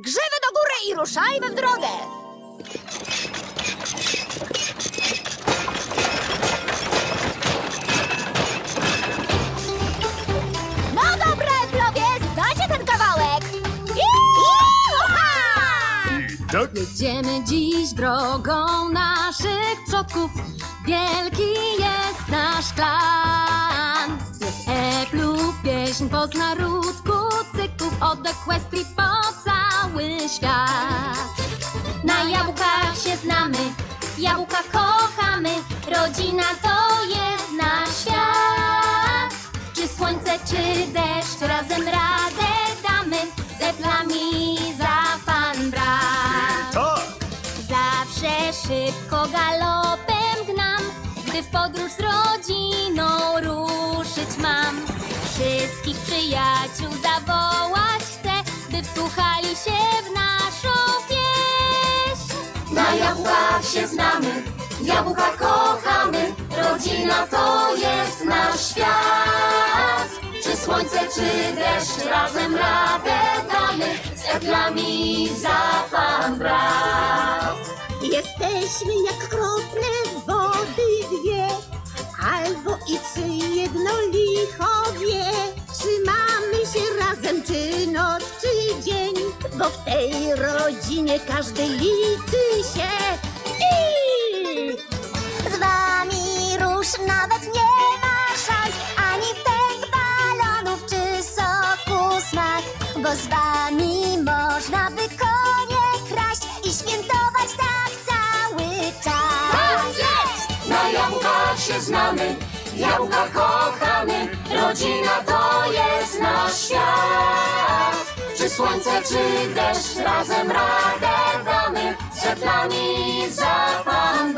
Grzywy do góry i ruszajmy w drogę! No dobra, Eplowie, znacie ten kawałek! Iuha! Tak? Jedziemy dziś drogą naszych przodków. Wielki jest nasz plan. Niech Eplu pieśń pozna ród kucyków od Equestrii świat. Na jabłkach się znamy, jabłka kochamy. Rodzina to jest nasz świat. Czy słońce, czy deszcz, razem radę damy. Z Eplami za pan brat. Zawsze szybko galopem gnam, gdy w podróż z rodziną ruszyć mam. Wsłuchali się w naszą pieśń. Na jabłkach się znamy, jabłka kochamy, rodzina to jest nasz świat. Czy słońce, czy deszcz, razem radę damy, z eplami za pan brat. Jesteśmy jak krople wody dwie, albo i trzy razem, czy noc, czy dzień, bo w tej rodzinie każdy liczy się. I Z wami róż nawet nie ma szans, ani pęk balonów czy soku smak, bo z wami można by konie kraść i świętować tak cały czas. Na jabłkach się znamy, jabłka kochamy, rodzina to jest nasz świat. Czy słońce, czy deszcz, razem radę damy, z za pan